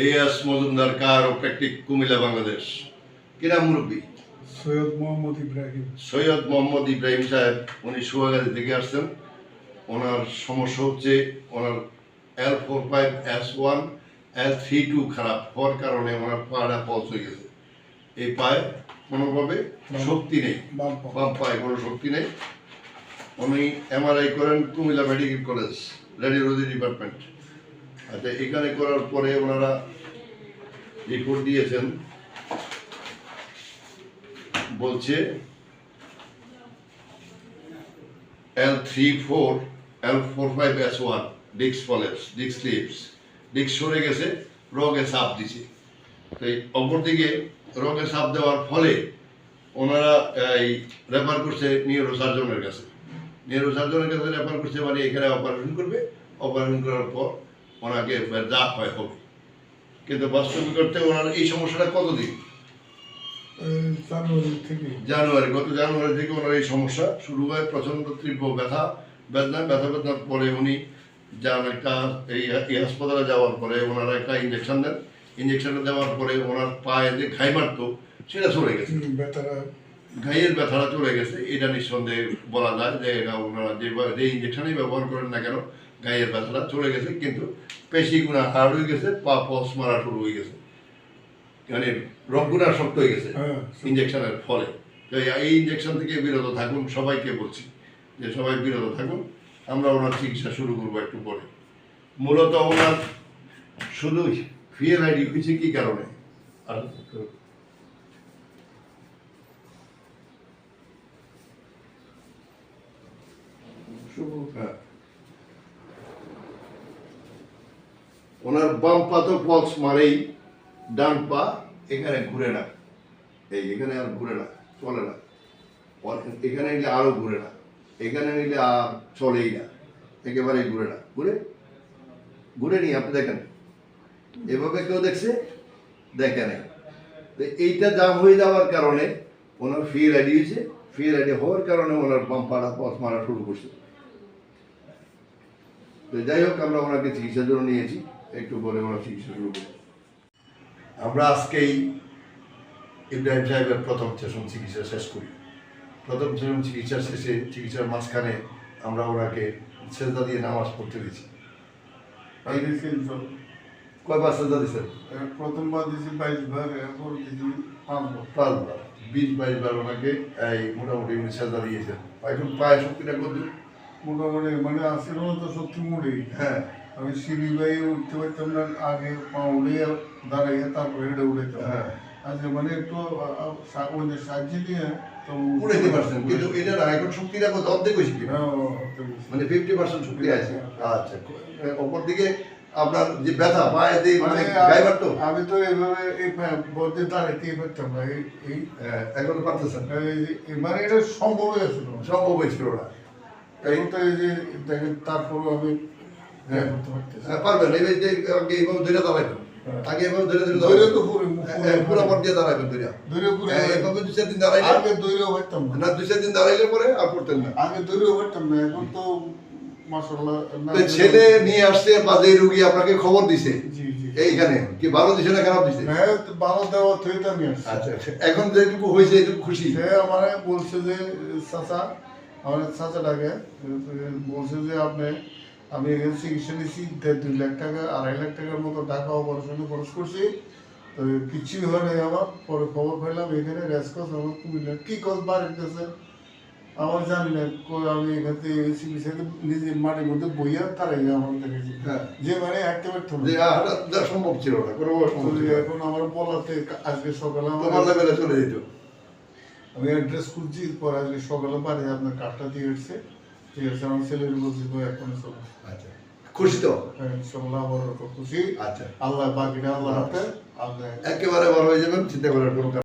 A S Majumdar chiropractic Comilla Bangladesh. কিনা মুরব্বী? সৈয়দ মোহাম্মদ ইব্রাহিম। সৈয়দ মোহাম্মদ ইব্রাহিম সাহেব উনি সুয়াগাজি থেকে আসছেন। ওনার সমস্যা হচ্ছে ওনার L four five S one L three two খারাপ হওয়ার কারণে ওনার পাটা পলস হয়ে গেছে। এই পায়ে কোনোভাবে শক্তি নেই। বাম বাম পায়ে কোনো শক্তি নেই। উনি এমআরআই করেন Comilla medical college radiology department. আচ্ছা এখানে করার পরে ওনারা রিপোর্ট দিয়েছেন। বলছে L three four L four five S one discs prolapse discs lips ডিক্স সরে গেছে রগে সাপ দিছে। তো এই অপরদিকে রগে সাপ দেওয়ার ফলে ওনারা, এই রেফার করছে নিউরো সার্জনের কাছে। নিউরো সার্জনের কাছে রেফার করছে মানে এখানে অপারেশন করবে। অপারেশন করার পর ওনাকে যা হয় হোক। কিন্তু বাস্তবিক করতে ওনার এই সমস্যাটা কতদিন? জানুয়ারি থেকে। জানুয়ারি গত জানুয়ারি থেকে ওনার এই সমস্যা শুরু হয় প্রচণ্ড তীব্র ব্যথা বেদনা ব্যথা বেদনার পরে উনি যান একটা এই এই হাসপাতালে যাওয়ার পরে ওনারা একটা ইঞ্জেকশন দেন। ইঞ্জেকশনটা দেওয়ার পরে ওনার পায়ে যে ঘাই মারতো সেটা চলে গেছে। ঘাইয়ের ব্যথাটা চলে গেছে এটা নিঃসন্দেহে বলা যায় যে এটা ওনারা যে ইঞ্জেকশনই ব্যবহার করেন না কেন গায়ের ব্যথাটা চলে গেছে কিন্তু পেশিগুনা হার্ড হয়ে গেছে পা পস মারা শুরু হয়ে গেছে। মানে রোগগুনা শক্ত হয়ে গেছে হ্যাঁ ইঞ্জেকশনের ফলে। তো এই ইঞ্জেকশন থেকে বিরত থাকুন সবাইকে বলছি যে সবাই বিরত থাকুন আমরা ওনার চিকিৎসা শুরু করব একটু পরে। মূলত ওনার শুধু ফিএল আইডি হয়েছে কি কারণে? আর হ্যাঁ। ওনার বাম পা তো পলস মারেই, ডান পা এখানে ঘুরে না এই এখানে আর ঘুরে না চলে না এখানে নিলে আরও ঘুরে না এখানে নিলে আর চলেই না, একেবারেই ঘুরে না ঘুরে ঘুরে নি আপনি দেখেন। এভাবে কেউ দেখছে? দেখে নাই। তো এইটা জাম হয়ে যাওয়ার কারণে ওনার ফি রেডি হয়েছে। ফি রেডি হওয়ার কারণে ওনার বাম পাড়া পথ মারা শুরু করছে। তো যাই হোক, আমরা ওনাকে চিকিৎসার জন্য নিয়েছি। একটু পরে ওনার চিকিৎসা শুরু করব। আমরা আজকেই ইব্রাহিম সাহেবের প্রথম সেশন চিকিৎসা শেষ করি। প্রথম সেশন চিকিৎসা শেষে চিকিৎসার মাঝখানে আমরা ওনাকে সেজদা দিয়ে নামাজ পড়তে দিয়েছি। কয়বার সেজদা দিয়েছেন? প্রথমবার দিয়েছি বাইশ বার এরপর দিয়েছি পাঁচবার। পাঁচবার। বিশ বাইশ বার ওনাকে এই মোটামুটি উনি সেজদা দিয়েছেন। এখন পায়ে শক্তিটা কত মোটামুটি মানে আসছিল তো সত্যি মুড়ি হ্যাঁ। আমি সিঁড়ি বাইয়ে উঠতে পারতাম না আগে পা উড়িয়ে দাঁড়াইয়ে তারপরে হেঁটে উড়াইতাম। হ্যাঁ। আচ্ছা মানে একটু আ, আ, সা- ওদের সাহায্য নিয়ে তো উড়াইতে পারছেন কিন্তু এটা না এখন শক্তিটা কত অর্ধেক হ্যাঁ, হতে বলছি। মানে ফিফটি পার্সেন্ট শক্তি আছে। আচ্ছা অপর দিকে আপনার যে ব্যথা পায়ে দিয়ে মানে মানে গাইবার তো? আমি তো এইভাবে এই বলতে দাঁড়াইতেই পারতাম না এই হ্যাঁ, এখন পারতেছেন। মানে এটা সম্ভব হয়েছিল। সম্ভব হয়েছিল না। এখন তো এই যে দেখেন তারপরও আমি হ্যাঁ। হ্যাঁ, পারবেন এই যে আগে এইভাবে ধরে দাঁড়াইবেন হ্যাঁ। আগে এভাবে ধরে ধরে দৌড়ে তো পুরো পর দিয়ে দাঁড়াইবেন ধরে দৌড়ে পুরো এভাবে চার দিন দাঁড়াইলে আগে দৌড়েও পারতাম না। না চার দিন দাঁড়াইলে পরে আর করতেন না। আগে দৌড়েও পারতাম না এখন তো ছেলে নিয়ে আসছে বা যে রুগী আপনাকে খবর দিছে। জি জি। এইখানে। কি ভালো দিছে না খারাপ দিছে? হ্যাঁ তো ভালো দেওয়া থেকে তো আমি আসছি। আচ্ছা এখন যেটুকু হয়েছে এটুকু খুশি। সে আমারে বলছে যে চাচা আমার চাচাটাকে বলছে যে আপনি আমি এখানে চিকিৎসা দেড় দুই লাখ টাকা আড়াই লাখ টাকার মতো টাকা অপারেশনে খরচ করছি। তো কিছুই হয় নাই আমার পরে খবর পেলাম এখানে রেসকস আমার কুমিল্লা কি কস বাড়ির কাছে? আমার জানি না আমি এখান থেকে চিকিৎসাতে নিজে মাটির মধ্যে বইয়া তারাই আমার দেখেছি হ্যাঁ। যে মানে এটা সম্ভব ছিল না কোনো। এখন আমার বলাতে আজকে সকালে আমার লেভেলে চলে যেত। আমি অ্যাড্রেস খুঁজছি পরে আজকে সকালে বাড়ি আপনার কার্ডটা দিয়ে এসছে। ঠিক আছে আমার ছেলের এখন চলো আচ্ছা। খুশি তো? হ্যাঁ ইনশাল্লাহ আমার খুশি। আচ্ছা। আল্লাহ বাকিটা আল্লাহ হাতে আল্লাহ একেবারে বড় হয়ে যাবেন চিন্তা করার কোনো